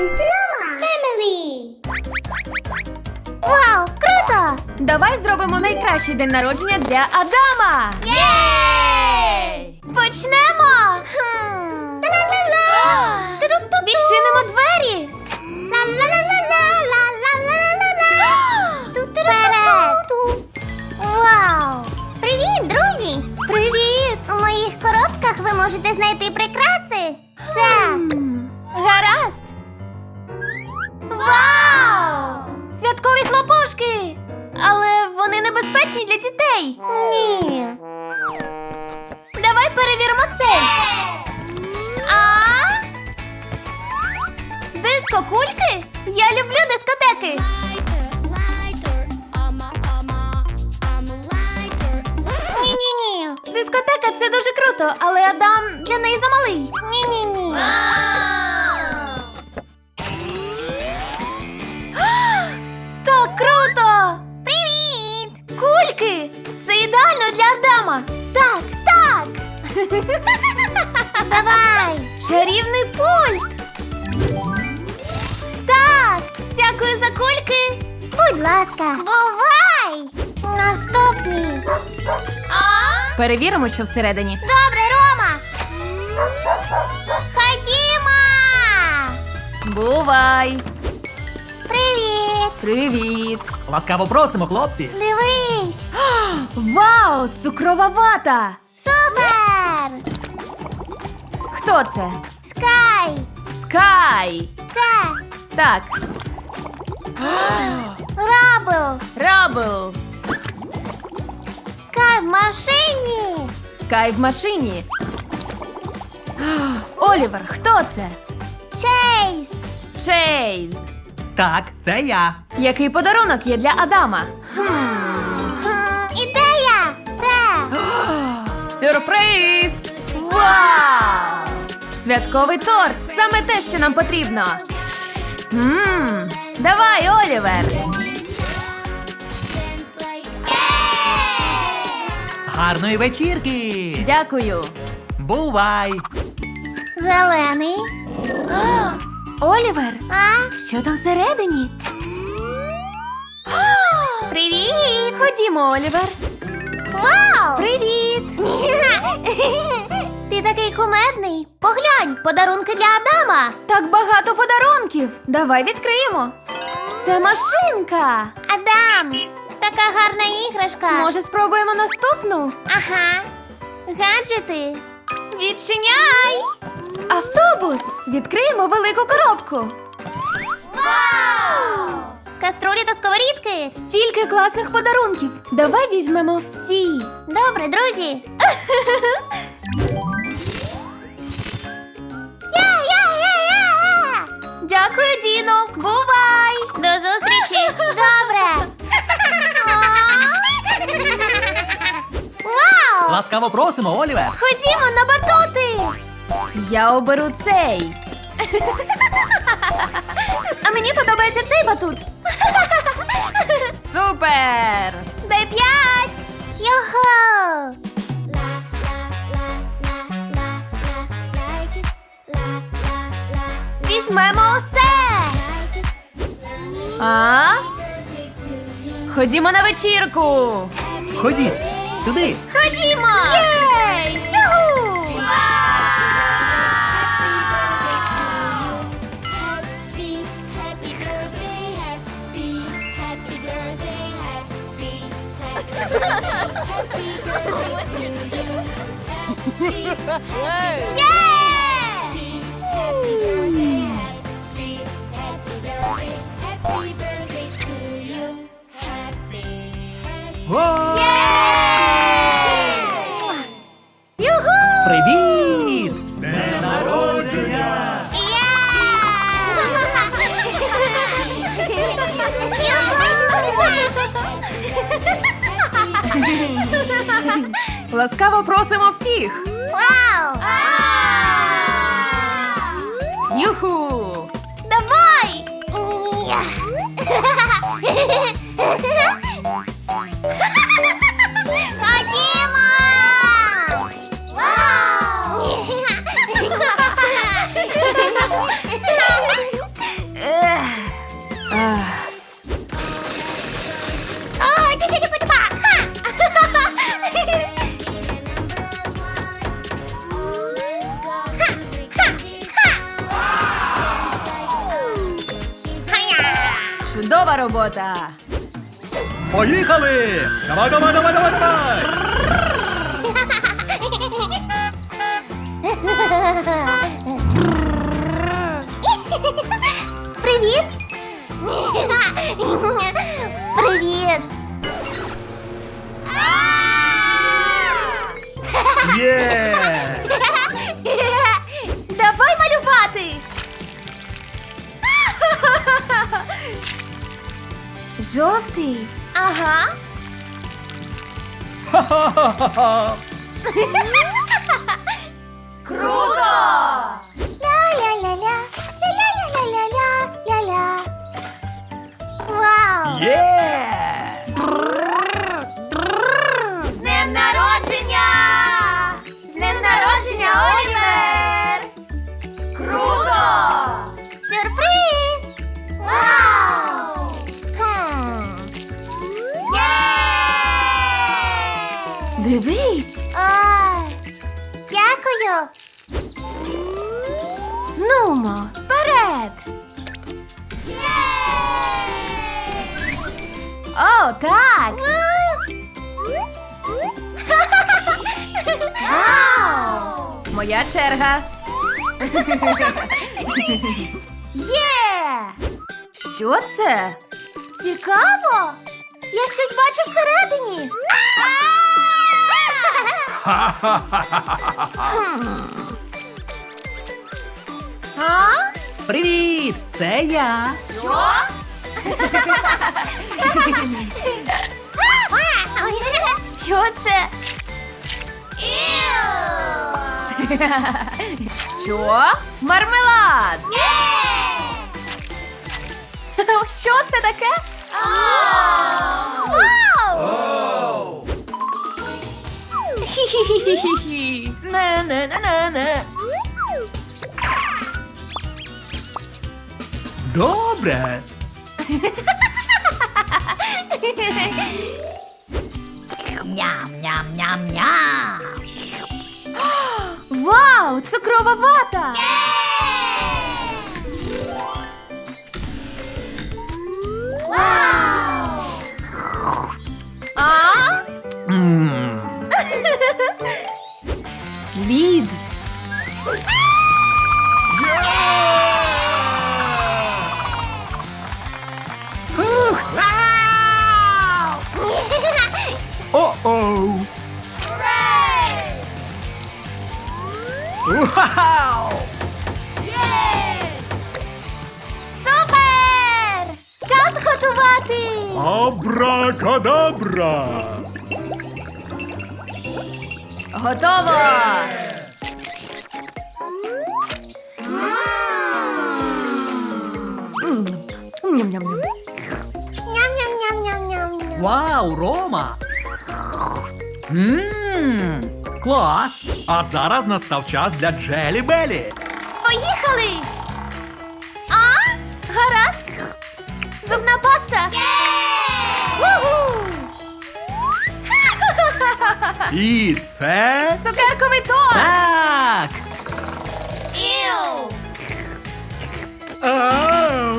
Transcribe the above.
and Family. Вау, круто! Давай зробимо найкращий день народження для Адама! Єй! Почнемо! Святкові! Але вони небезпечні для дітей! Ні. Давай перевіримо це! А? Диско кульки? Я люблю дискотеки! Ні-ні-ні. Дискотека це дуже круто, але Адам для неї замалий. Ні-ні-ні. Так Адама! Так, так! Давай! Чарівний пульт! Так! Дякую за кульки! Будь ласка. Бувай! Наступний. А? Перевіримо, що всередині. Добре, Рома. Ходімо! Бувай! Привіт! Привіт! Ласкаво просимо, хлопці. Дивись! Вау! Цукрова вата! Супер! Хто це? Скай! Скай! Це Так, Рабл! Рабл! Скай в машині! Скай в машині. Олівер, хто це? Чейз! Чейз. Так, це я. Який подарунок є для Адама? Хм, Сюрприз! Вау! Святковий торт! Саме те, що нам потрібно. Мм, давай, Олівер! Гарної вечірки. Дякую. Бувай. зелений. Олівер, А? що там всередині? Привіт! Ходімо, Олівер. Вау! Привіт! Ти такий кумедний. Поглянь, подарунки для Адама. Так багато подарунків. Давай відкриємо. Це машинка. Адам, така гарна іграшка. Може, спробуємо наступну? Ага. Гаджети. Відчиняй! Автобус! Відкриємо велику коробку. Вау! Каструлі та сковорідки. Стільки класних подарунків. Давай візьмемо всі. Добре, друзі. Бувай! До зустрічі! Добре! Вау! Ласкаво просимо, Олівер. Ходімо на батути! Я оберу цей. А мені подобається цей батут. Супер! Дай п'ять! Його! Візьмемо. А? Ходімо на вечірку. Ходіть сюди. Ходімо! Єй! Юху! Happy, Привіт! Днем народження! Ласкаво просимо всіх. Вау! Чудова робота! Поїхали! Давай, давай, давай, давай, давай! Привіт! Привіт! Жовтий. Ага. Ха-ха-ха-ха! Круто! Ля-ля-ля-ля, ля-ля-ля-ля-ля-ля-ля. Вау! Є! Нумо, вперед! О, так! Вау! Моя черга. Є! Що це? Цікаво! Я щось бачу всередині. А? Привіт! Це я! Що? Що це? Що? Мармелад! Що це таке? Вау! Не-не-не-не-не! Добре! Ням-ням-ням-ням! Вау! Цукрова вата! Готувати! Абракадабра! Готово! Ням-ням-ням. Ням-ням-ням-ням-ням. Вау, Рома! Ммм, клас! А зараз настав час для Джелі Белі. Поїхали! na aposta! Yeah! Uhul! Pizza! Sogar comentou! Tak! Ew! Oh!